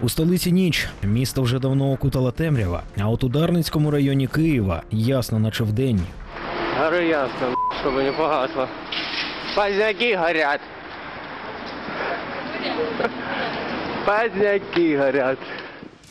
У столиці ніч місто вже давно окутала темрява, а от у Дарницькому районі Києва ясно, наче вдень. Гори ясно, щоб не погасло. Пазняки горять. Пазняки горят.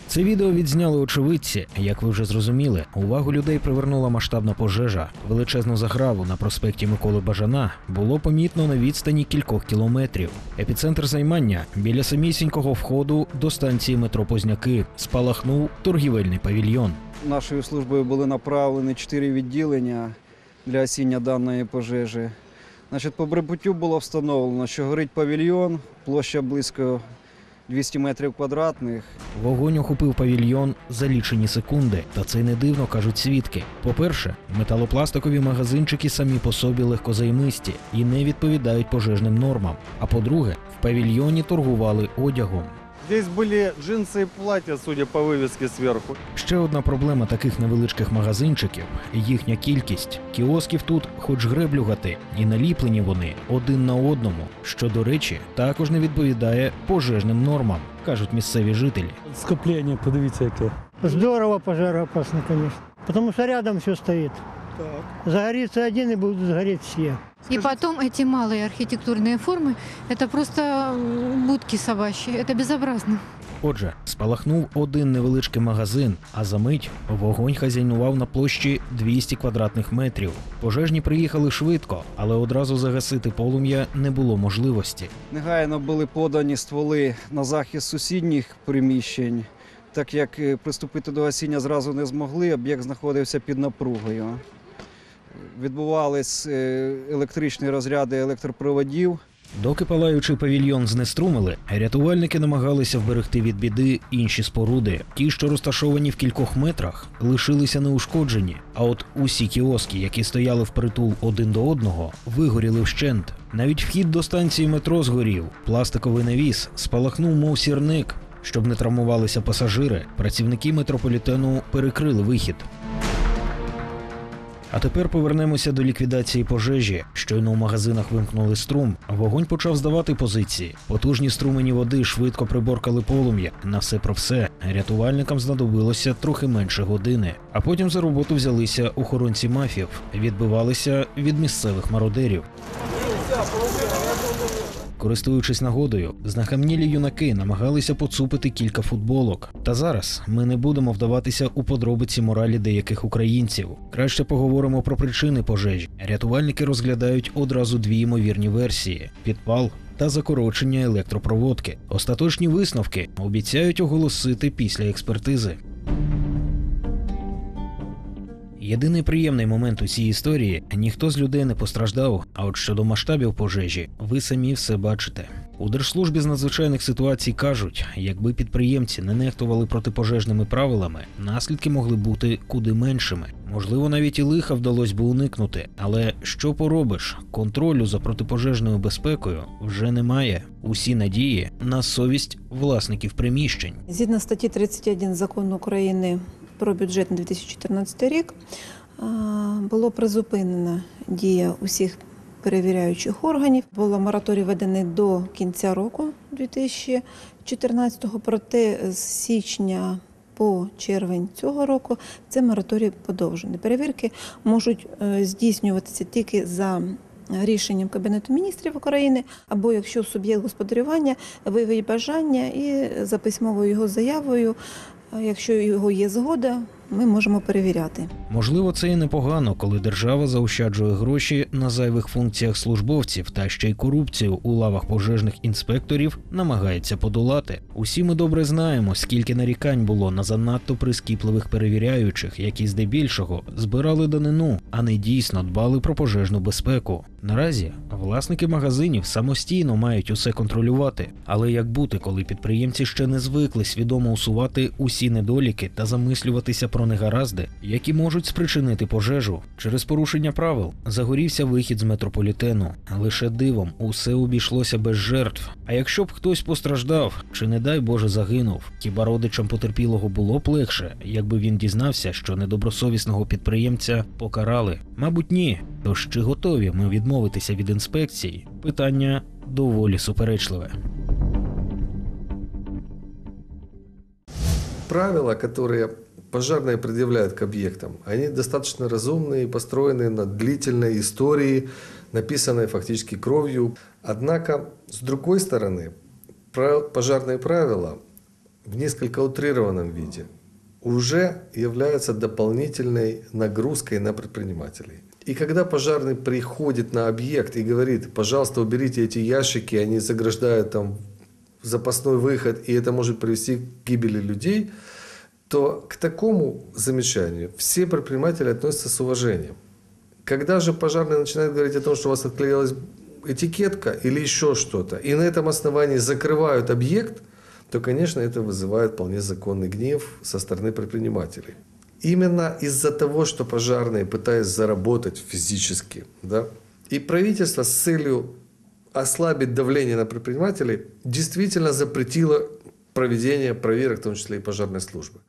Це відео відзняли очевидці. Як ви вже зрозуміли, увагу людей привернула масштабна пожежа. Величезну заграву на проспекті Миколи Бажана було помітно на відстані кількох кілометрів. Епіцентр займання біля самісінького входу до станції метро Позняки спалахнув торгівельний павільйон. Нашою службою були направлені чотири відділення для осіння даної пожежі. Значить, по прибуттю було встановлено, що горить павільйон, площа близько 200 метрів квадратних. Вогонь охопив павільйон за лічені секунди, та це не дивно кажуть свідки. По-перше, металопластикові магазинчики самі по собі легкозаймисті і не відповідають пожежним нормам. А по-друге, в павільйоні торгували одягом. Здесь были джинсы и платья, судя по вывеске сверху. Ще одна проблема таких невеличких магазинчиків їхня кількість. Кіосків тут хоч греблю гати, і наліплені вони один на одному, що, до речі, також не відповідає пожежним нормам, кажуть місцеві жителі. Скоплення, подивіться яке. Здорово пожароопасно, конечно. Потому что рядом все стоит. Загорится один и будут сгореть все. И потом эти малые архитектурные формы, это просто м, будки собачьи, это безобразно. Отже, спалахнув один невеличкий магазин, а за мить вогонь хазяйнував на площі 200 квадратних метрів. Пожежні приїхали швидко, але одразу загасити полум'я не було можливості. Негайно були подані стволи на захист сусідніх приміщень. Так як е, приступити до осіння зразу не змогли, об'єкт знаходився під напругою. Відбувались е, електричні розряди електропроводів. Доки палаючий павільйон знеструмили, рятувальники намагалися вберегти від біди інші споруди. Ті, що розташовані в кількох метрах, лишилися неушкоджені. А от усі кіоски, які стояли впритул один до одного, вигоріли вщент. Навіть вхід до станції метро згорів. Пластиковий навіс спалахнув, мов сірник. Щоб не травмувалися пасажири, працівники метрополітену перекрили вихід. А тепер повернемося до ліквідації пожежі. Щойно у магазинах вимкнули струм. Вогонь почав здавати позиції. Потужні струмені води швидко приборкали полум'я. На все про все рятувальникам знадобилося трохи менше години. А потім за роботу взялися охоронці мафів, відбивалися від місцевих мародерів. Користуючись нагодою, знахамнілі юнаки намагалися поцупити кілька футболок. Та зараз ми не будемо вдаватися у подробиці моралі деяких українців. Краще поговоримо про причини пожежі. Рятувальники розглядають одразу дві ймовірні версії: підпал. Та закорочення електропроводки. Остаточні висновки обіцяють оголосити після експертизи. Єдиний приємний момент у цій історії ніхто з людей не постраждав. А от щодо масштабів пожежі, ви самі все бачите. У держслужбі з надзвичайних ситуацій кажуть, якби підприємці не нехтували протипожежними правилами, наслідки могли бути куди меншими. Можливо, навіть і лиха вдалося би уникнути. Але що поробиш? Контролю за протипожежною безпекою вже немає. Усі надії на совість власників приміщень. Згідно статті 31 закону України про бюджет на 2014 рік було призупинена дія усіх перевіряючих органів. Було мораторій введений до кінця року 2014-го, проте з січня по червень цього року це мораторій подовжений. Перевірки можуть е, здійснюватися тільки за рішенням Кабінету міністрів України, або якщо суб'єкт господарювання виявить бажання і за письмовою його заявою, якщо його є згода, ми можемо перевіряти. Можливо, це і непогано, коли держава заощаджує гроші на зайвих функціях службовців та ще й корупцію у лавах пожежних інспекторів намагається подолати. Усі ми добре знаємо, скільки нарікань було на занадто прискіпливих перевіряючих, які здебільшого збирали данину, а не дійсно дбали про пожежну безпеку. Наразі власники магазинів самостійно мають усе контролювати. Але як бути, коли підприємці ще не звикли свідомо усувати усі недоліки та замислюватися про негаразди, які можуть спричинити пожежу через порушення правил. Загорівся вихід з метрополітену. Лише дивом усе обійшлося без жертв. А якщо б хтось постраждав, чи не дай Боже загинув, хіба родичам потерпілого було б легше, якби він дізнався, що недобросовісного підприємця покарали? Мабуть, ні. Тож чи готові ми відмовитися від інспекцій? Питання доволі суперечливе. правила, которые пожарные предъявляют к объектам, они достаточно разумные построены на длительной истории, написанной фактически кровью. Однако, с другой стороны, пожарные правила в несколько утрированном виде уже являются дополнительной нагрузкой на предпринимателей. И когда пожарный приходит на объект и говорит, пожалуйста, уберите эти ящики, они заграждают там запасной выход, и это может привести к гибели людей, то к такому замечанию все предприниматели относятся с уважением. Когда же пожарный начинает говорить о том, что у вас отклеилась этикетка или еще что-то, и на этом основании закрывают объект, то, конечно, это вызывает вполне законный гнев со стороны предпринимателей. Именно из-за того, что пожарные пытаются заработать физически, да, и правительство с целью ослабить давление на предпринимателей действительно запретило проведение проверок, в том числе и пожарной службы.